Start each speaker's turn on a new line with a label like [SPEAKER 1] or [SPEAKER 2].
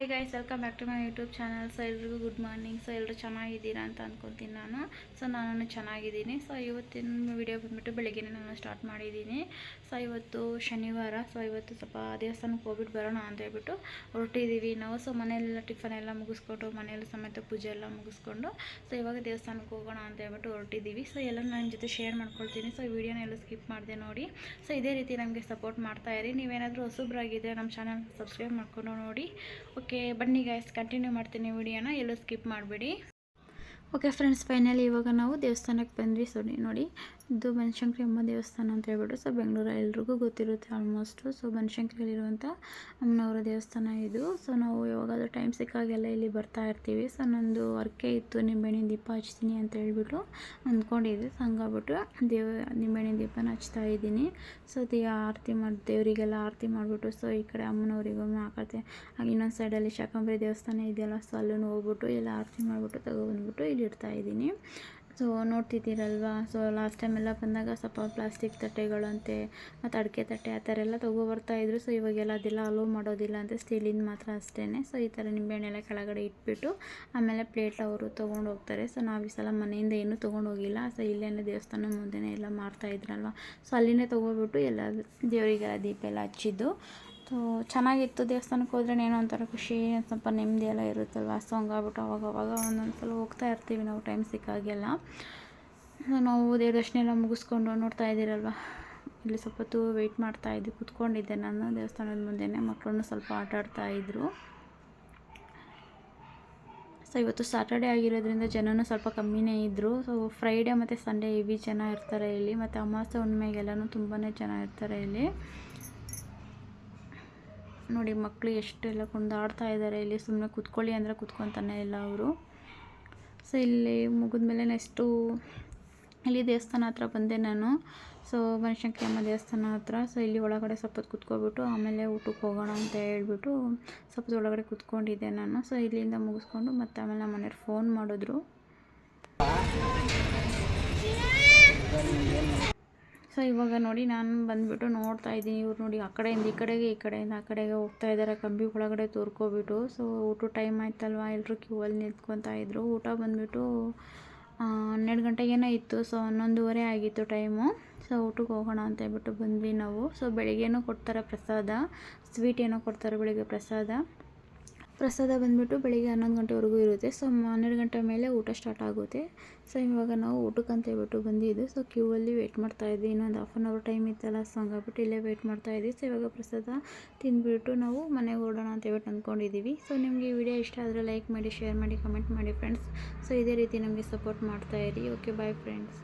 [SPEAKER 1] Guys welcome back to my YouTube channel so ಎಲ್ರಿಗೂ good morning so ಎಲ್ಲರೂ ಚೆನ್ನಾಗಿದ್ದೀರಾ ಅಂತ ಅಂದ್ಕೊತೀನಿ ನಾನು. ಸೊ ನಾನು ಚೆನ್ನಾಗಿದ್ದೀನಿ. ಸೊ ಇವತ್ತಿನ ವಿಡಿಯೋ ಬಂದುಬಿಟ್ಟು ಬೆಳಗ್ಗೆನೇ ನಾನು ಸ್ಟಾರ್ಟ್ ಮಾಡಿದ್ದೀನಿ. ಸೊ ಇವತ್ತು ಶನಿವಾರ. ಸೊ ಇವತ್ತು ಸ್ವಲ್ಪ ದೇವಸ್ಥಾನಕ್ಕೆ ಹೋಗ್ಬಿಟ್ಟು ಬರೋಣ ಅಂತ ಹೇಳ್ಬಿಟ್ಟು ಹೊರಟಿದ್ದೀವಿ ನಾವು. ಸೊ ಮನೆಯಲ್ಲೆಲ್ಲ ಟಿಫನ್ ಎಲ್ಲ ಮುಗಿಸ್ಕೊಂಡು, ಮನೆಯಲ್ಲಿ ಸಮೇತ ಪೂಜೆ ಎಲ್ಲ ಮುಗಿಸ್ಕೊಂಡು ಸೊ ಇವಾಗ ದೇವಸ್ಥಾನಕ್ಕೆ ಹೋಗೋಣ ಅಂತ ಹೇಳ್ಬಿಟ್ಟು ಹೊರಟಿದ್ದೀವಿ. ಸೊ ಎಲ್ಲ ನನ್ನ ಜೊತೆ ಶೇರ್ ಮಾಡ್ಕೊಳ್ತೀನಿ. ಸೊ ವಿಡಿಯೋನ ಎಲ್ಲ ಸ್ಕಿಪ್ ಮಾಡಿದೆ ನೋಡಿ. ಸೊ ಇದೇ ರೀತಿ ನಮಗೆ ಸಪೋರ್ಟ್ ಮಾಡ್ತಾ ಇರಿ. ನೀವೇನಾದರೂ ಹೊಸಬ್ರಾಗಿದ್ದರೆ ನಮ್ಮ ಚಾನಲ್ ಸಬ್ಸ್ಕ್ರೈಬ್ ಮಾಡ್ಕೊಂಡು ನೋಡಿ. ಓಕೆ ಬನ್ನಿ ಗೈಸ್ ಕಂಟಿನ್ಯೂ ಮಾಡ್ತೀನಿ ವಿಡಿಯೋನ, ಎಲ್ಲೂ ಸ್ಕಿಪ್ ಮಾಡಬೇಡಿ. ಓಕೆ ಫ್ರೆಂಡ್ಸ್ ಫೈನಲಿ ಇವಾಗ ನಾವು ದೇವಸ್ಥಾನಕ್ಕೆ ಬಂದ್ವಿ. ಸೊ ನೋಡಿ. ಇದು ಬನಶಂಕರಿ ಅಮ್ಮ ದೇವಸ್ಥಾನ ಅಂತ ಹೇಳ್ಬಿಟ್ಟು ಸೊ ಬೆಂಗಳೂರು ಎಲ್ರಿಗೂ ಗೊತ್ತಿರುತ್ತೆ ಆಲ್ಮೋಸ್ಟು ಸೊ ಬನಶಂಕರಿಯಲ್ಲಿರುವಂಥ ಅಮ್ಮನವರ ದೇವಸ್ಥಾನ ಇದು. ಸೊ ನಾವು ಯಾವಾಗಾದ್ರೂ ಟೈಮ್ ಸಿಕ್ಕಾಗೆಲ್ಲ ಇಲ್ಲಿ ಬರ್ತಾ ಇರ್ತೀವಿ. ಸೊ ನಂದು ವರ್ಕೆ ಇತ್ತು ನಿಂಬೆಹಣ್ಣಿನ ದೀಪ ಹಚ್ತೀನಿ ಅಂತ ಹೇಳ್ಬಿಟ್ಟು ಅಂದ್ಕೊಂಡಿದ್ದೆ. ಸೊ ದೇವ, ನಿಂಬೆಹಣ್ಣಿನ ದೀಪನ ಹಚ್ತಾ ಇದ್ದೀನಿ. ಸೊ ದೇ, ಆರತಿ ಮಾಡಿ, ದೇವರಿಗೆಲ್ಲ ಆರತಿ ಮಾಡಿಬಿಟ್ಟು ಸೊ ಈ ಕಡೆ ಅಮ್ಮನವರಿಗೊಮ್ಮೆ ಹಾಕತ್ತೆ ಹಾಗೆ ಇನ್ನೊಂದು ಸೈಡಲ್ಲಿ ಶಾಕಂಬರಿ ದೇವಸ್ಥಾನ ಇದೆಯಲ್ಲ ಸೊ ಅಲ್ಲೂ ಹೋಗ್ಬಿಟ್ಟು, ಎಲ್ಲ ಆರತಿ ಮಾಡಿಬಿಟ್ಟು ತಗೊಬಂದ್ಬಿಟ್ಟು ಇಲ್ಲಿ ಇಡ್ತಾ ಇದ್ದೀನಿ. ಸೊ ನೋಡ್ತಿದ್ದೀರಲ್ವಾ? ಸೊ ಲಾಸ್ಟ್ ಟೈಮ್ ಎಲ್ಲ ಬಂದಾಗ ಸ್ವಲ್ಪ ಪ್ಲಾಸ್ಟಿಕ್ ತಟ್ಟೆಗಳಂತೆ ಮತ್ತು ಅಡಿಕೆ ತಟ್ಟೆ ಆ ಥರ ಎಲ್ಲ ತೊಗೊಬರ್ತಾಯಿದ್ರು ಸೊ ಇವಾಗೆಲ್ಲ ಅದೆಲ್ಲ ಅಲೋ ಮಾಡೋದಿಲ್ಲ ಅಂತ ಸ್ಟೀಲಿಂದ ಮಾತ್ರ ಅಷ್ಟೇ ಸೊ ಈ ಥರ ನಿಂಬೆಹಣ್ಣೆಲ್ಲ ಕೆಳಗಡೆ ಇಟ್ಬಿಟ್ಟು, ಆಮೇಲೆ ಪ್ಲೇಟ್ ಅವರು ತೊಗೊಂಡು ಹೋಗ್ತಾರೆ. ಸೊ ನಾವು ಈ ಸಲ ಮನೆಯಿಂದ ಏನೂ ತೊಗೊಂಡು ಹೋಗಿಲ್ಲ. ಸೊ ಇಲ್ಲೇ ದೇವಸ್ಥಾನ ಮುಂದೆನೇ ಎಲ್ಲ ಮಾರ್ತಾಯಿದ್ರಲ್ವ ಸೊ ಅಲ್ಲಿನೇ ತೊಗೊಬಿಟ್ಟು ಎಲ್ಲ ದೇವರಿಗೆಲ್ಲ ದೀಪ ಎಲ್ಲ ಹಚ್ಚಿದ್ದು. ಸೊ ಚೆನ್ನಾಗಿತ್ತು ದೇವಸ್ಥಾನಕ್ಕೆ ಹೋದ್ರೆ ಏನೋ ಒಂಥರ ಖುಷಿ, ಸ್ವಲ್ಪ ನೆಮ್ಮದಿ ಎಲ್ಲ ಇರುತ್ತಲ್ವ? ಸೊ ಹಂಗಾಗ್ಬಿಟ್ಟು ಅವಾಗ ಅವಾಗ ಒಂದೊಂದು ಸಲ ಹೋಗ್ತಾ ಇರ್ತೀವಿ ನಾವು ಟೈಮ್ ಸಿಕ್ಕಾಗೆಲ್ಲ. ನಾವು ದೇವ್ರ ದರ್ಶನ ಎಲ್ಲ ಮುಗಿಸ್ಕೊಂಡು ನೋಡ್ತಾ ಇದ್ದೀರಲ್ವ? ಇಲ್ಲಿ ಸ್ವಲ್ಪ ಹೊತ್ತು ವೆಯ್ಟ್ ಮಾಡ್ತಾ ಇದ್ದೆ, ಕುತ್ಕೊಂಡಿದ್ದೆ ನಾನು ದೇವಸ್ಥಾನದ ಮುಂದೆನೇ, ಮಕ್ಕಳನ್ನು ಸ್ವಲ್ಪ ಆಟ ಆಡ್ತಾ ಇದ್ದರು ಸೊ ಇವತ್ತು ಸ್ಯಾಟರ್ಡೇ ಆಗಿರೋದ್ರಿಂದ ಜನನು ಸ್ವಲ್ಪ ಕಮ್ಮಿನೇ ಇದ್ದರು ಸೊ ಫ್ರೈಡೇ ಮತ್ತು ಸಂಡೇ ಇವಿ ಜನ ಇರ್ತಾರೆ ಇಲ್ಲಿ, ಮತ್ತು ಅಮಾವಾಸ್ಯೆ ಹುಣ್ಣಿಮೆಗೆಲ್ಲನೂ ತುಂಬಾ ಜನ ಇರ್ತಾರೆ ಇಲ್ಲಿ. ನೋಡಿ ಮಕ್ಕಳು ಎಷ್ಟೆಲ್ಲ ಕುಂದಾಡ್ತಾ ಇದ್ದಾರೆ. ಇಲ್ಲಿ ಸುಮ್ಮನೆ ಕುತ್ಕೊಳ್ಳಿ ಅಂದರೆ ಕುತ್ಕೊತಾನೆ ಇಲ್ಲ ಅವರು. ಸೊ ಇಲ್ಲಿ ಮುಗಿದ್ಮೇಲೆ ನೆಕ್ಸ್ಟು ಇಲ್ಲಿ ದೇವಸ್ಥಾನ ಹತ್ರ ಬಂದೆ ನಾನು. ಸೊ ಬನಶಂಕರಿ ಅಮ್ಮ ದೇವಸ್ಥಾನ ಹತ್ರ. ಸೊ ಇಲ್ಲಿ ಒಳಗಡೆ ಸ್ವಲ್ಪ ಕುತ್ಕೊಬಿಟ್ಟು ಆಮೇಲೆ ಊಟಕ್ಕೆ ಹೋಗೋಣ ಅಂತ ಹೇಳ್ಬಿಟ್ಟು ಸ್ವಲ್ಪ ಒಳಗಡೆ ಕುತ್ಕೊಂಡಿದ್ದೆ ನಾನು. ಸೊ ಇಲ್ಲಿಂದ ಮುಗಿಸ್ಕೊಂಡು ಮತ್ತೆ ಆಮೇಲೆ ನಮ್ಮ ಮನೆಯವ್ರು ಫೋನ್ ಮಾಡಿದ್ರು. ಸೊ ಇವಾಗ ನೋಡಿ ನಾನು ಬಂದುಬಿಟ್ಟು ನೋಡ್ತಾ ಇದ್ದೀನಿ. ಇವ್ರು ನೋಡಿ ಆ ಕಡೆಯಿಂದ ಈ ಕಡೆಗೆ, ಈ ಕಡೆಯಿಂದ ಆ ಕಡೆಗೆ ಹೋಗ್ತಾ ಇದ್ದಾರೆ. ಕಂಬಿ ಒಳಗಡೆ ತೋರ್ಕೊಬಿಟ್ಟು. ಸೊ ಊಟ ಟೈಮ್ ಆಯ್ತಲ್ವ? ಎಲ್ಲರೂ ಕ್ಯೂ ಅಲ್ಲಿ ನಿಂತ್ಕೊತಾ ಇದ್ರು. ಊಟ ಬಂದುಬಿಟ್ಟು ಹನ್ನೆರಡು ಗಂಟೆಗೇನೋ ಇತ್ತು. ಸೊ ಹನ್ನೊಂದುವರೆ ಆಗಿತ್ತು ಟೈಮು ಸೊ ಊಟಕ್ಕೆ ಹೋಗೋಣ ಅಂತ ಹೇಳ್ಬಿಟ್ಟು ಬಂದ್ವಿ ನಾವು. ಸೊ ಬೆಳಿಗ್ಗೆನೂ ಕೊಡ್ತಾರೆ ಪ್ರಸಾದ. ಸ್ವೀಟ್ ಏನೋ ಕೊಡ್ತಾರೆ ಬೆಳಿಗ್ಗೆ ಪ್ರಸಾದ. ಪ್ರಸಾದ ಬಂದುಬಿಟ್ಟು ಬೆಳಿಗ್ಗೆ ಹನ್ನೊಂದು ಗಂಟೆವರೆಗೂ ಇರುತ್ತೆ. ಸೊ, ಹನ್ನೆರಡು ಗಂಟೆ ಮೇಲೆ ಊಟ ಸ್ಟಾರ್ಟ್ ಆಗುತ್ತೆ. ಸೊ, ಇವಾಗ ನಾವು ಊಟಕ್ಕೆ ಅಂತ ಹೇಳ್ಬಿಟ್ಟು ಬಂದಿದ್ದು. ಸೊ ಕ್ಯೂ ಅಲ್ಲಿ ವೇಟ್ ಮಾಡ್ತಾ ಇದ್ವಿ. ಇನ್ನೊಂದು ಹಾಫ್ ಆನ್ ಅವರ್ ಟೈಮ್ ಇತ್ತಲ್ಲ ಸೊ ಹಂಗಾಗ್ಬಿಟ್ಟು ಇಲ್ಲೇ ವೇಟ್ ಮಾಡ್ತಾ ಇದ್ವಿ. ಸೊ, ಇವಾಗ ಪ್ರಸಾದ ತಿಂದುಬಿಟ್ಟು ನಾವು ಮನೆಗೆ ಓಡೋಣ ಅಂತ ಹೇಳ್ಬಿಟ್ಟು ಅಂದ್ಕೊಂಡಿದ್ದೀವಿ. ಸೊ, ನಿಮಗೆ ಈ ವಿಡಿಯೋ ಇಷ್ಟ ಆದರೆ ಲೈಕ್ ಮಾಡಿ ಶೇರ್ ಮಾಡಿ ಕಮೆಂಟ್ ಮಾಡಿ ಫ್ರೆಂಡ್ಸ್ ಸೊ, ಇದೇ ರೀತಿ ನಮಗೆ ಸಪೋರ್ಟ್ ಮಾಡ್ತಾ ಇರಿ. Okay bye friends